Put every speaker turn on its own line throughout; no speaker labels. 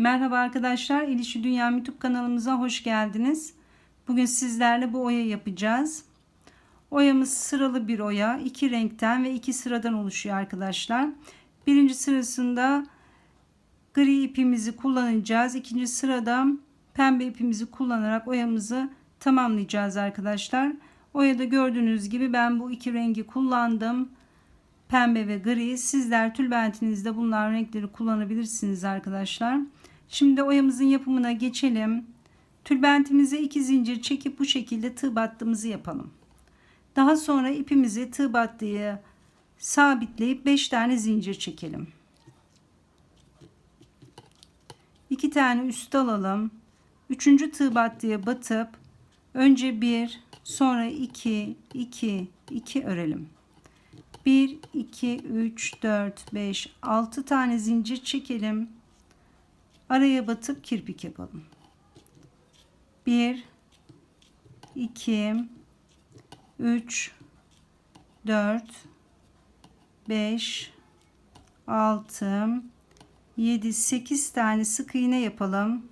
Merhaba arkadaşlar, İlişki Dünya YouTube kanalımıza hoş geldiniz. Bugün sizlerle bu oya yapacağız. Oyamız sıralı bir oya, iki renkten ve iki sıradan oluşuyor arkadaşlar. Birinci sırasında gri ipimizi kullanacağız. İkinci sırada pembe ipimizi kullanarak oyamızı tamamlayacağız arkadaşlar. Oyada gördüğünüz gibi ben bu iki rengi kullandım pembe ve gri. Sizler tülbentinizde bunlar renkleri kullanabilirsiniz arkadaşlar. Şimdi oyamızın yapımına geçelim. Tülbentimize iki zincir çekip bu şekilde tığ battığımızı yapalım. Daha sonra ipimizi tığ battıya sabitleyip 5 tane zincir çekelim. 2 tane üst alalım. 3. tığ battıya batıp önce 1 sonra 2 2 2 örelim. 1 2 3 4 5 6 tane zincir çekelim. Araya batıp kirpik yapalım. 1 2 3 4 5 6 7 8 tane sık iğne yapalım.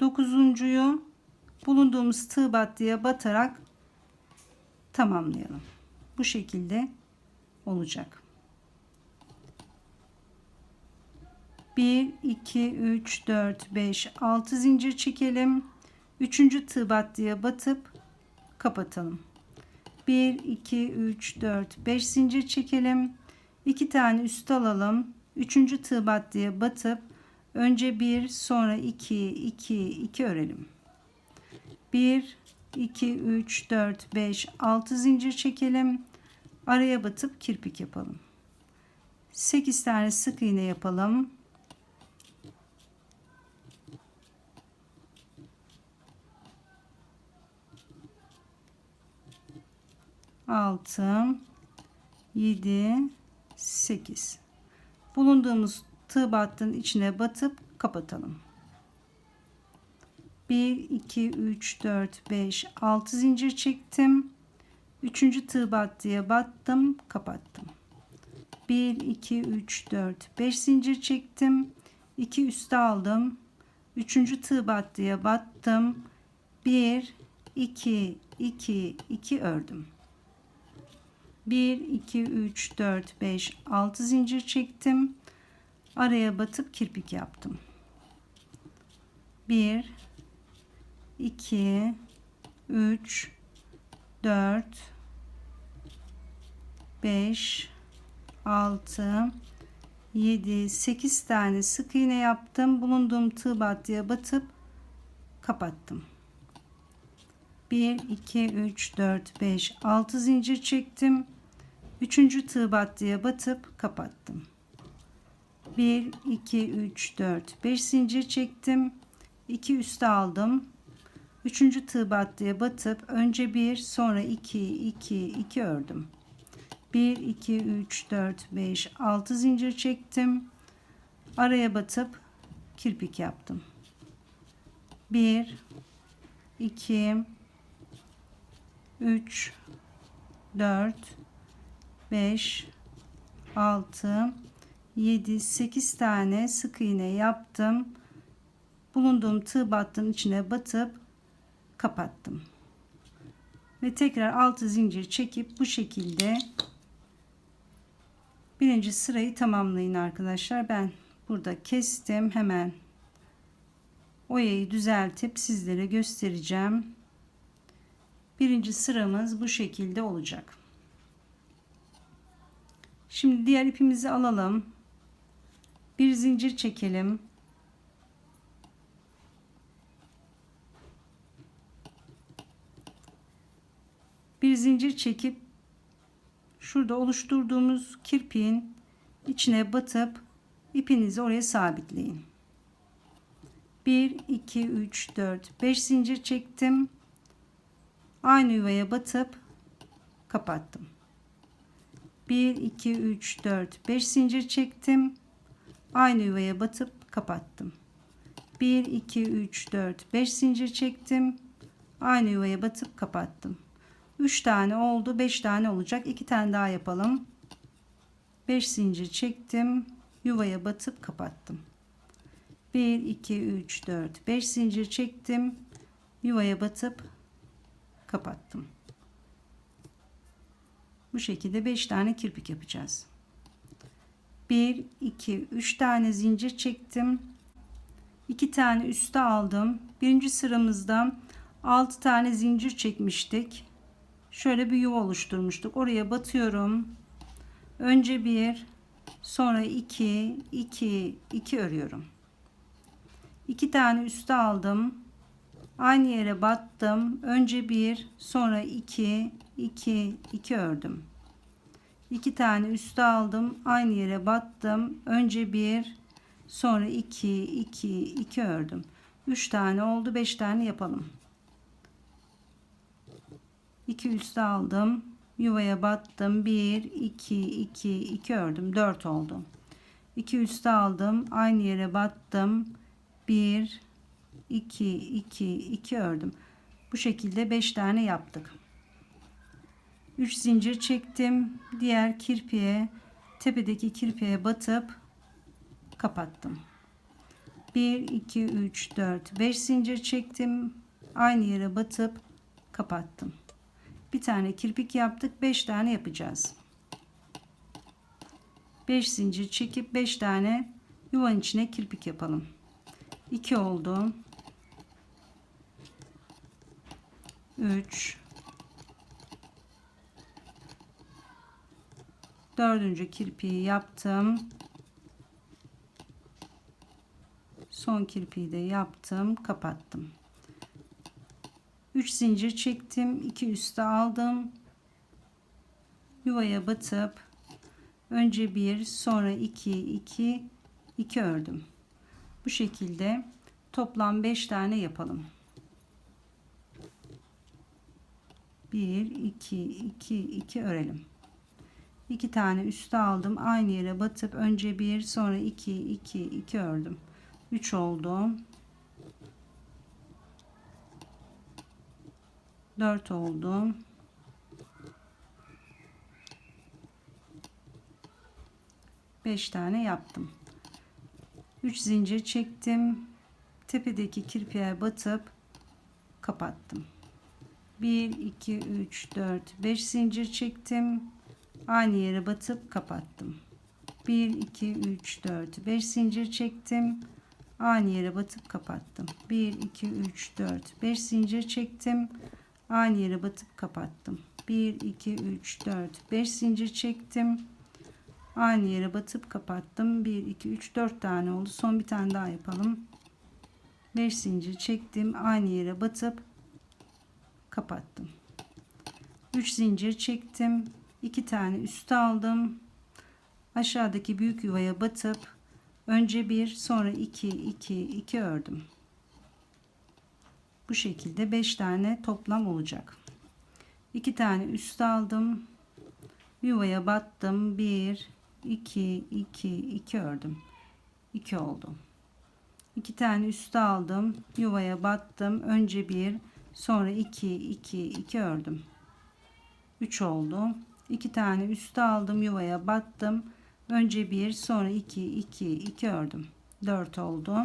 Dokuzuncuyu bulunduğumuz tığ battıya batarak tamamlayalım. Bu şekilde olacak. 1 2 3 4 5 6 zincir çekelim. 3. tığ battıya batıp kapatalım. 1 2 3 4 5 zincir çekelim. 2 tane üst alalım. 3. tığ battıya batıp önce 1 sonra 2 2 2 örelim. 1 2 3 4 5 6 zincir çekelim. Araya batıp kirpik yapalım. 8 tane sık iğne yapalım. Altı, yedi, sekiz. Bulunduğumuz tığ battığın içine batıp kapatalım. 1 2 3 4 5 6 zincir çektim. 3. tığ battıya battım, kapattım. 1 2 3 4 5 zincir çektim. 2 üste aldım. 3. tığ battıya battım. 1 2 2 2 ördüm. 1 2 3 4 5 6 zincir çektim. Araya batıp kirpik yaptım. 1 2 3 4 5 6 7 8 tane sık iğne yaptım. Bulunduğum tığ battıya batıp kapattım. 1 2 3 4 5 6 zincir çektim. 3. tığ battıya batıp kapattım. 1 2 3 4 5 zincir çektim. 2 üste aldım. Üçüncü tığ battıya batıp önce bir sonra iki iki iki ördüm. 1 2 3 4 5 6 zincir çektim. Araya batıp kirpik yaptım. 1 2 3 4 5 6 7 8 tane sık iğne yaptım. Bulunduğum tığ battığın içine batıp kapattım. Ve tekrar 6 zincir çekip bu şekilde birinci sırayı tamamlayın arkadaşlar. Ben burada kestim. Hemen oyayı düzeltip sizlere göstereceğim. Birinci sıramız bu şekilde olacak. Şimdi diğer ipimizi alalım. Bir zincir çekelim. bir zincir çekip şurada oluşturduğumuz kirpiğin içine batıp ipinizi oraya sabitleyin. 1 2 3 4 5 zincir çektim. Aynı yuvaya batıp kapattım. 1 2 3 4 5 zincir çektim. Aynı yuvaya batıp kapattım. 1 2 3 4 5 zincir çektim. Aynı yuvaya batıp kapattım. 3 tane oldu 5 tane olacak 2 tane daha yapalım 5 zincir çektim yuvaya batıp kapattım 1 2 3 4 5 zincir çektim yuvaya batıp kapattım bu şekilde 5 tane kirpik yapacağız. 1 2 3 tane zincir çektim. 2 tane üste aldım. Birinci sıramızda 6 tane zincir çekmiştik. Şöyle bir yuva oluşturmuştuk. Oraya batıyorum. Önce bir sonra 2 2 2 örüyorum. 2 tane üste aldım. Aynı yere battım. Önce bir sonra 2 2 2 ördüm. 2 tane üste aldım aynı yere battım. Önce bir sonra 2 2 2 ördüm. 3 tane oldu 5 tane yapalım. 2 üste aldım yuvaya battım. 1 2 2 2 ördüm 4 oldu. 2 üste aldım aynı yere battım. 1 2 2 2 ördüm. Bu şekilde 5 tane yaptık 3 zincir çektim. Diğer kirpiye tepedeki kirpiye batıp kapattım. 1 2 3 4 5 zincir çektim. Aynı yere batıp kapattım. Bir tane kirpik yaptık 5 tane yapacağız. 5 zincir çekip 5 tane yuvanın içine kirpik yapalım. 2 oldu. 3 dördüncü kirpiği yaptım. Son kirpiği de yaptım kapattım. 3 zincir çektim 2 üste aldım. Yuvaya batıp önce bir sonra 2 2 2 ördüm. Bu şekilde toplam 5 tane yapalım. 1 2 2 2 örelim 2 tane üste aldım aynı yere batıp önce bir sonra 2 2 2 ördüm 3 oldu 4 oldu. Beş tane yaptım. 3 zincir çektim. Tepedeki kirpiğe batıp kapattım. 1 2 3 4 5 zincir çektim. Aynı yere batıp kapattım. 1 2 3 4 5 zincir çektim. Aynı yere batıp kapattım. 1 2 3 4 5 zincir çektim. Aynı yere batıp kapattım. 1 2 3 4 5 zincir çektim. Aynı yere batıp kapattım. 1 2 3 4 tane oldu. Son bir tane daha yapalım. 5 zincir çektim. Aynı yere batıp kapattım. 3 zincir çektim 2 tane üste aldım. Aşağıdaki büyük yuvaya batıp önce bir sonra 2 2 2 ördüm. Bu şekilde 5 tane toplam olacak. 2 tane üst aldım. Yuvaya battım. 1 2 2 2 ördüm. 2 oldu. 2 tane üst aldım. Yuvaya battım. Önce 1 sonra 2 2 2 ördüm. 3 oldu 2 tane üst aldım yuvaya battım önce 1 sonra 2 2 2 ördüm 4 oldu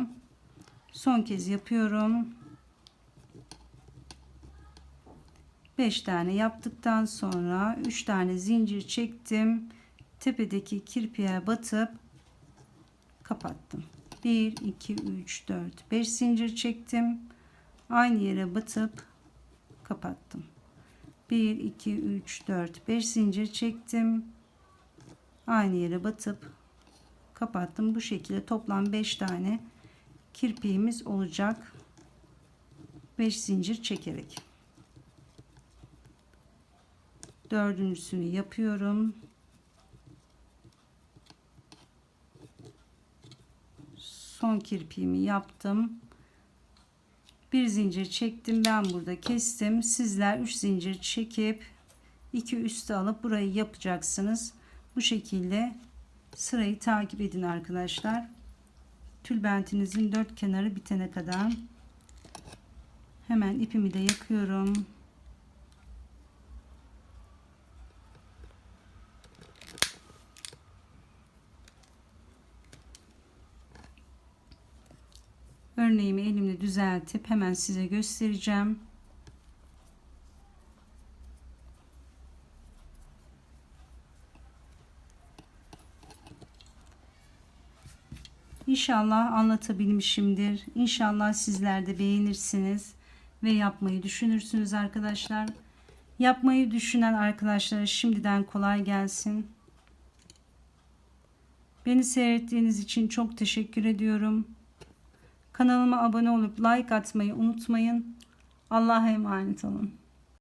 son kez yapıyorum 5 tane yaptıktan sonra 3 tane zincir çektim. Tepedeki kirpiğe batıp kapattım. 1 2 3 4 5 zincir çektim. Aynı yere batıp kapattım. 1 2 3 4 5 zincir çektim. Aynı yere batıp kapattım. Bu şekilde toplam 5 tane kirpiğimiz olacak. 5 zincir çekerek. dördüncüsünü yapıyorum son kirpiğimi yaptım bir zincir çektim ben burada kestim. Sizler 3 zincir çekip 2 üstü alıp burayı yapacaksınız. Bu şekilde sırayı takip edin arkadaşlar. Tülbentinizin dört kenarı bitene kadar. Hemen ipimi de yakıyorum örneğimi elimle düzeltip hemen size göstereceğim. İnşallah anlatabilmişimdir. İnşallah sizler de beğenirsiniz ve yapmayı düşünürsünüz arkadaşlar. Yapmayı düşünen arkadaşlara şimdiden kolay gelsin. Beni seyrettiğiniz için çok teşekkür ediyorum. Kanalıma abone olup like atmayı unutmayın. Allah'a emanet olun.